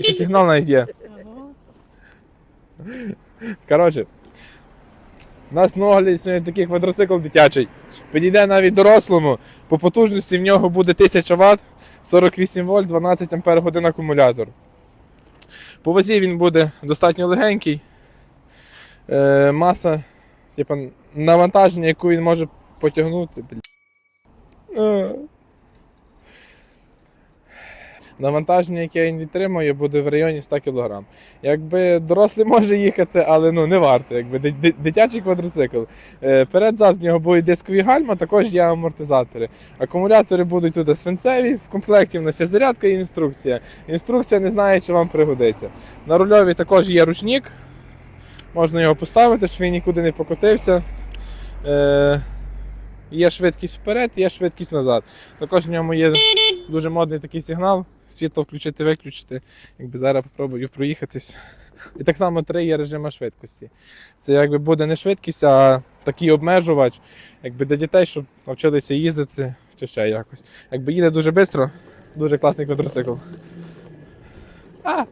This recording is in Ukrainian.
Ще сигнал навіть є. Коротше, у нас на сьогодні такий квадроцикл дитячий. Підійде навіть дорослому. По потужності в нього буде 1000 Вт, 48 вольт, 12 Ампер годин акумулятор. По вазі він буде достатньо легенький. Е, маса, типу, навантаження, яку він може потягнути. Навантаження, яке він відтримує, буде в районі 100 кг. Якби дорослий може їхати, але ну не варто. Якби ди- ди- дитячий квадроцикл. Е, Перед-зад з нього будуть дискові гальма, також є амортизатори. Акумулятори будуть тут свинцеві. В комплекті в нас є зарядка і інструкція. Інструкція не знає, чи вам пригодиться. На рульові також є ручник. Можна його поставити, щоб він нікуди не покотився. Е, є швидкість вперед, є швидкість назад. Також в ньому є дуже модний такий сигнал. Світло включити, виключити. Якби зараз попробую проїхатись. І так само три є режими швидкості. Це якби буде не швидкість, а такий обмежувач, якби для дітей, щоб навчилися їздити чи ще якось. Якби їде дуже швидко, дуже класний квадроцикл. А!